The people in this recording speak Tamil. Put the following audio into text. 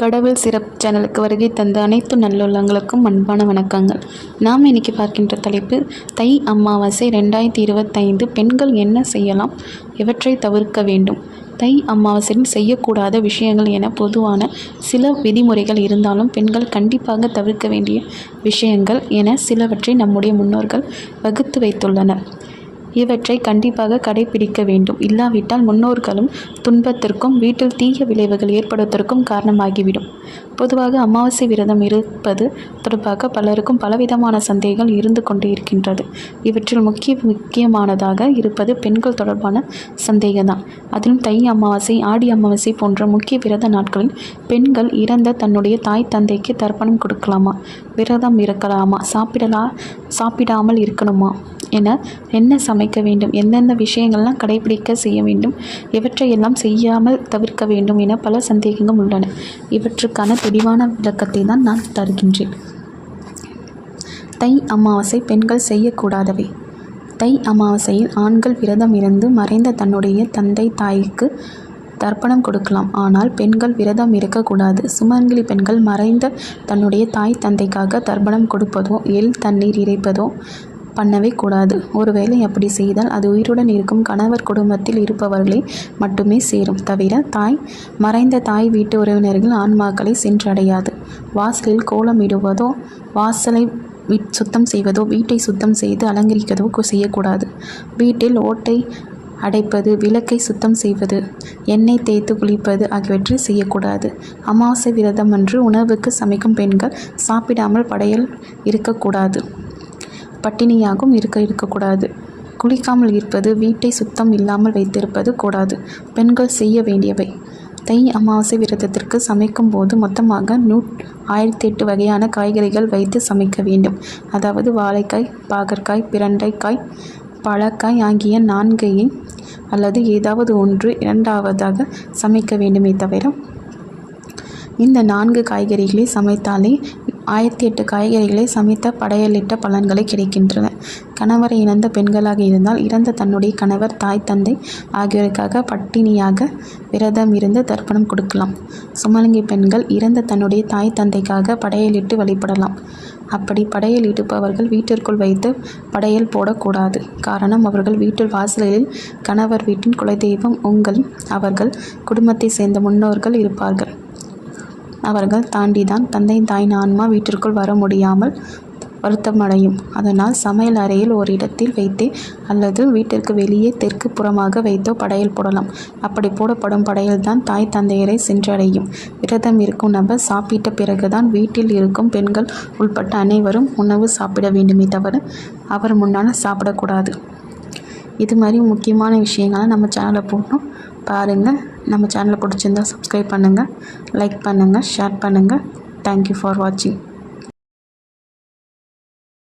கடவுள் சிறப்பு சேனலுக்கு வருகை தந்த அனைத்து நல்லுள்ளங்களுக்கும் அன்பான வணக்கங்கள். நாம் இன்னைக்கு பார்க்கின்ற தலைப்பு தை அமாவாசை ரெண்டாயிரத்தி இருபத்தைந்து பெண்கள் என்ன செய்யலாம் எவற்றை தவிர்க்க வேண்டும்? தை அமாவாசையில் செய்யக்கூடாத விஷயங்கள் என பொதுவான சில விதிமுறைகள் இருந்தாலும் பெண்கள் கண்டிப்பாக தவிர்க்க வேண்டிய விஷயங்கள் என சிலவற்றை நம்முடைய முன்னோர்கள் வகுத்து வைத்துள்ளனர். இவற்றை கண்டிப்பாக கடைபிடிக்க வேண்டும். இல்லாவிட்டால் முன்னோர்களும் துன்பத்திற்கும் வீட்டில் தீய விளைவுகள் ஏற்படுவதற்கும் காரணமாகிவிடும். பொதுவாக அமாவாசை விரதம் இருப்பது தொடர்பாக பலருக்கும் பலவிதமான சந்தேகங்கள் இருந்து கொண்டு இருக்கின்றது. இவற்றில் முக்கிய முக்கியமானதாக இருப்பது பெண்கள் தொடர்பான சந்தேகம்தான். அதிலும் தை அமாவாசை ஆடி அமாவாசை போன்ற முக்கிய விரத நாட்களில் பெண்கள் இறந்த தன்னுடைய தாய் தந்தைக்கு தர்ப்பணம் கொடுக்கலாமா? விரதம் இருக்கலாமா? சாப்பிடலா சாப்பிடாமல் இருக்கணுமா? என என்ன சமைக்க வேண்டும் எந்தெந்த விஷயங்கள்லாம் கடைபிடிக்க செய்ய வேண்டும் இவற்றையெல்லாம் செய்யாமல் தவிர்க்க வேண்டும் என பல சந்தேகங்கள் உள்ளன. இவற்றுக்கான தெளிவான விளக்கத்தை தான் நான் தருகின்றேன். தை அமாவாசை பெண்கள் செய்யக்கூடாதவை. தை அமாவாசையில் ஆண்கள் விரதம் இருந்து மறைந்த தன்னுடைய தந்தை தாய்க்கு தர்ப்பணம் கொடுக்கலாம். ஆனால் பெண்கள் விரதம் இருக்கக்கூடாது. சுமங்கலி பெண்கள் மறைந்த தன்னுடைய தாய் தந்தைக்காக தர்ப்பணம் கொடுப்பதோ எள் தண்ணீர் இறைப்பதோ பண்ணவே கூடாது. ஒருவேளை அப்படி செய்தால் அது உயிருடன் இருக்கும் கணவர் குடும்பத்தில் இருப்பவர்களை மட்டுமே சேரும். தவிர தாய் மறைந்த தாய் வீட்டு உறவினர்கள் ஆன்மாக்களை சென்றடையாது. வாசலில் கோலம் இடுவதோ வாசலை வீட் சுத்தம் செய்வதோ வீட்டை சுத்தம் செய்து அலங்கரிக்கதோ செய்யக்கூடாது. வீட்டில் ஓட்டை அடைப்பது விளக்கை சுத்தம் செய்வது எண்ணெய் தேய்த்து குளிப்பது ஆகியவற்றை செய்யக்கூடாது. அமாவாசை விரதம் அன்று உணவுக்கு சமைக்கும் பெண்கள் சாப்பிடாமல் படையல் இருக்கக்கூடாது. பட்டினியாகவும் இருக்க இருக்கக்கூடாது. குளிக்காமல் இருப்பது வீட்டை சுத்தம் இல்லாமல் வைத்திருப்பது கூடாது. பெண்கள் செய்ய வேண்டியவை. தை அமாவாசை விரதத்திற்கு சமைக்கும் போது மொத்தமாக நூ ஆயிரத்தி எட்டு வகையான காய்கறிகள் வைத்து சமைக்க வேண்டும். அதாவது வாழைக்காய் பாகற்காய் பிரண்டைக்காய் பழக்காய் ஆகிய நான்கையை அல்லது ஏதாவது ஒன்று இரண்டாவதாக சமைக்க வேண்டுமே தவிர இந்த நான்கு காய்கறிகளை சமைத்தாலே ஆயிரத்தி எட்டு காய்கறிகளை சமைத்த படையலிட்ட பலன்களை கிடைக்கின்றன. கணவரை இழந்த பெண்களாக இருந்தால் இறந்த தன்னுடைய கணவர் தாய் தந்தை ஆகியோருக்காக பட்டினியாக விரதம் இருந்து தர்ப்பணம் கொடுக்கலாம். சுமலங்கி பெண்கள் இறந்த தன்னுடைய தாய் தந்தைக்காக படையலிட்டு வழிபடலாம். அப்படி படையல் இடுப்பவர்கள் வீட்டிற்குள் வைத்து படையல் போடக்கூடாது. காரணம் அவர்கள் வீட்டில் வாசலில் கணவர் வீட்டின் குலதெய்வம் உங்கள் அவர்கள் குடும்பத்தை சேர்ந்த முன்னோர்கள் இருப்பார்கள். அவர்கள் தாண்டிதான் தந்தை தாயின் ஆன்மா வீட்டிற்குள் வர முடியாமல் வருத்தமடையும். அதனால் சமையல் அறையில் ஒரு இடத்தில் வைத்தே அல்லது வீட்டிற்கு வெளியே தெற்கு புறமாக வைத்தோ படையல் போடலாம். அப்படி போடப்படும் படையல் தான் தாய் தந்தையரை சென்றடையும். விரதம் இருக்கும் நபர் சாப்பிட்ட பிறகுதான் வீட்டில் இருக்கும் பெண்கள் உள்பட்ட அனைவரும் உணவு சாப்பிட வேண்டுமே தவிர அவர் முன்னால் சாப்பிடக்கூடாது. இது மாதிரி முக்கியமான விஷயங்களை நம்ம சேனலை போடணும். பாருங்கள் நம்ம சேனலை பிடிச்சிருந்தா சப்ஸ்கிரைப் பண்ணுங்கள் லைக் பண்ணுங்கள் ஷேர் பண்ணுங்கள் தேங்க்யூ ஃபார் வாட்சிங்